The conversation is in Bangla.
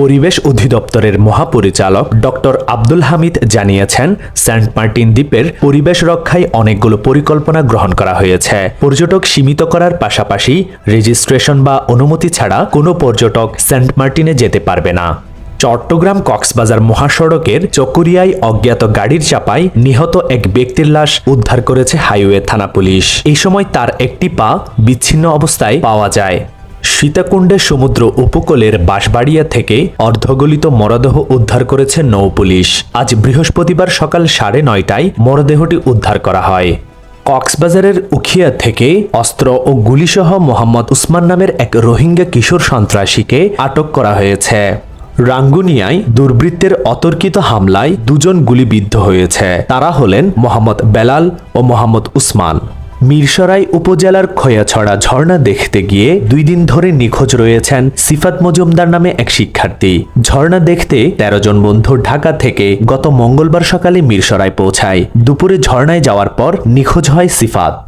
পরিবেশ অধিদপ্তরের মহাপরিচালক ডক্টর আব্দুল হামিদ জানিয়েছেন, সেন্ট মার্টিন দ্বীপের পরিবেশ রক্ষায় অনেকগুলো পরিকল্পনা গ্রহণ করা হয়েছে। পর্যটক সীমিত করার পাশাপাশি রেজিস্ট্রেশন বা অনুমতি ছাড়া কোনো পর্যটক সেন্ট মার্টিনে যেতে পারবে না। চট্টগ্রাম কক্সবাজার মহাসড়কের চকুরিয়ায় অজ্ঞাত গাড়ির চাপায় নিহত এক ব্যক্তির লাশ উদ্ধার করেছে হাইওয়ে থানা পুলিশ। এই সময় তার একটি পা বিচ্ছিন্ন অবস্থায় পাওয়া যায়। সীতাকুণ্ডের সমুদ্র উপকূলের বাঁশবাড়িয়া থেকে অর্ধগলিত মরদেহ উদ্ধার করেছে নৌ পুলিশ। আজ বৃহস্পতিবার সকাল সাড়ে নয়টায় মরদেহটি উদ্ধার করা হয়। কক্সবাজারের উখিয়া থেকে অস্ত্র ও গুলিসহ মোহাম্মদ উসমান নামের এক রোহিঙ্গা কিশোর সন্ত্রাসীকে আটক করা হয়েছে। রাঙ্গুনিয়ায় দুর্বৃত্তের অতর্কিত হামলায় দুজন গুলিবিদ্ধ হয়েছে। তারা হলেন মোহাম্মদ বেলাল ও মোহাম্মদ উসমান। মিরসরাই উপজেলার খয়াছড়া ঝর্ণা দেখতে গিয়ে দুই দিন ধরে নিখোঁজ রয়েছেন সিফাত মজুমদার নামে এক শিক্ষার্থী। ঝর্ণা দেখতে তেরো জন বন্ধু ঢাকা থেকে গত মঙ্গলবার সকালে মিরসরাই পৌঁছায়। দুপুরে ঝর্ণায় যাওয়ার পর নিখোঁজ হয় সিফাত।